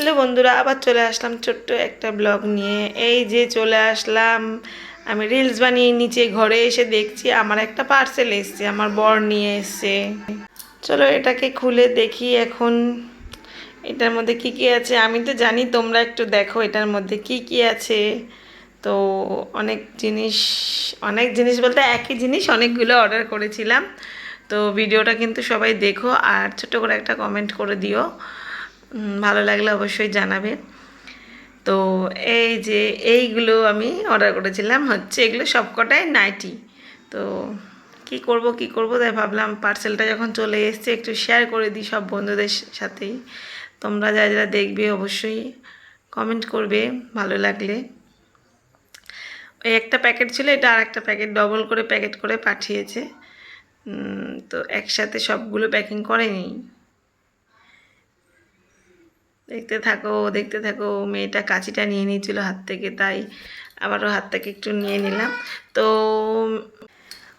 Hello বন্ধুরা, আবার চলে আসলাম ছোট্ট একটা ব্লগ নিয়ে। এই যে চলে আসলাম, আমি রিলস বানিয়ে নিচে ঘরে এসে দেখছি আমার একটা পার্সেল এসছে, আমার বর নিয়ে এসছে। চলো এটাকে খুলে দেখি এখন, এটার মধ্যে কি কি আছে? আমি তো জানি তোমরা একটু দেখো এটার মধ্যে কি কি আছে। তো অনেক জিনিস অনেক জিনিস বলতে একই জিনিস অনেকগুলো অর্ডার করেছিলাম। তো ভিডিওটা কিন্তু সবাই দেখো আর ছোট করে একটা কমেন্ট করে দিও। ভালো লাগলে অবশ্যই জানাবে। তো এই যে এইগুলো আমি অর্ডার করেছিলাম, হচ্ছে এগুলো সবকটাই নাইটি তো কি করব কি করব তাই ভাবলাম পার্সেলটা যখন চলে এসছে একটু শেয়ার করে দিই সব বন্ধুদের সাথেই। তোমরা যারা যারা দেখবে অবশ্যই কমেন্ট করবে, ভালো লাগলে। ওই একটা প্যাকেট ছিল, এটা আর একটা প্যাকেট ডবল করে প্যাকেট করে পাঠিয়েছে। তো একসাথে সবগুলো প্যাকিং করেনি দেখতে থাকো দেখতে থাকো। মেয়েটা কাঁচিটা নিয়ে নিয়েছিল হাত থেকে, তাই আবারও হাত থেকে একটু নিয়ে নিলাম। তো,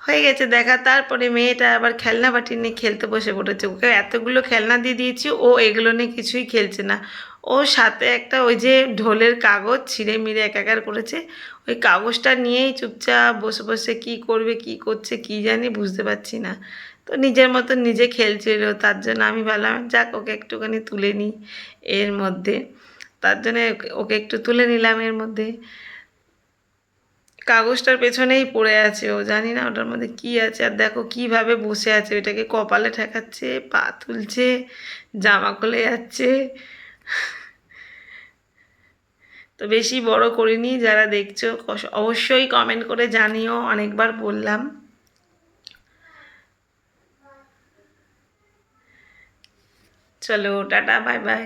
হয়ে গেছে দেখা। তারপরে মেয়েটা আবার খেলনা বাটি নিয়ে খেলতে বসে পড়েছে। ওকে এতগুলো খেলনা দিয়ে দিয়েছি, ও এগুলো নিয়ে কিছুই খেলছে না। ও সাথে একটা ওই যে ঢোলের কাগজ ছিঁড়ে মিড়ে একাকার করেছে। ওই কাগজটা নিয়েই চুপচাপ বসে বসে কি করবে, কি করছে, কি জানি বুঝতে পারছি না। তো নিজের মতো নিজে খেলছিল, তার জন্য আমি ভাবলাম, যাক, ওকে একটুখানি তুলে নিই এর মধ্যে। তার জন্য ওকে- একটু তুলে নিলাম এর মধ্যে। কাগজটার পেছনেই পড়ে আছে ও, জানি না ওটার মধ্যে কি আছে। আর দেখো কীভাবে বসে আছে, ওইটাকে কপালে ঠেকাচ্ছে, পা তুলছে, জামা খুলে যাচ্ছে। তো বেশি বড় করিনি, যারা দেখছ অবশ্যই কমেন্ট করে জানিও, অনেকবার বললাম। চলো, টাটা বাই বাই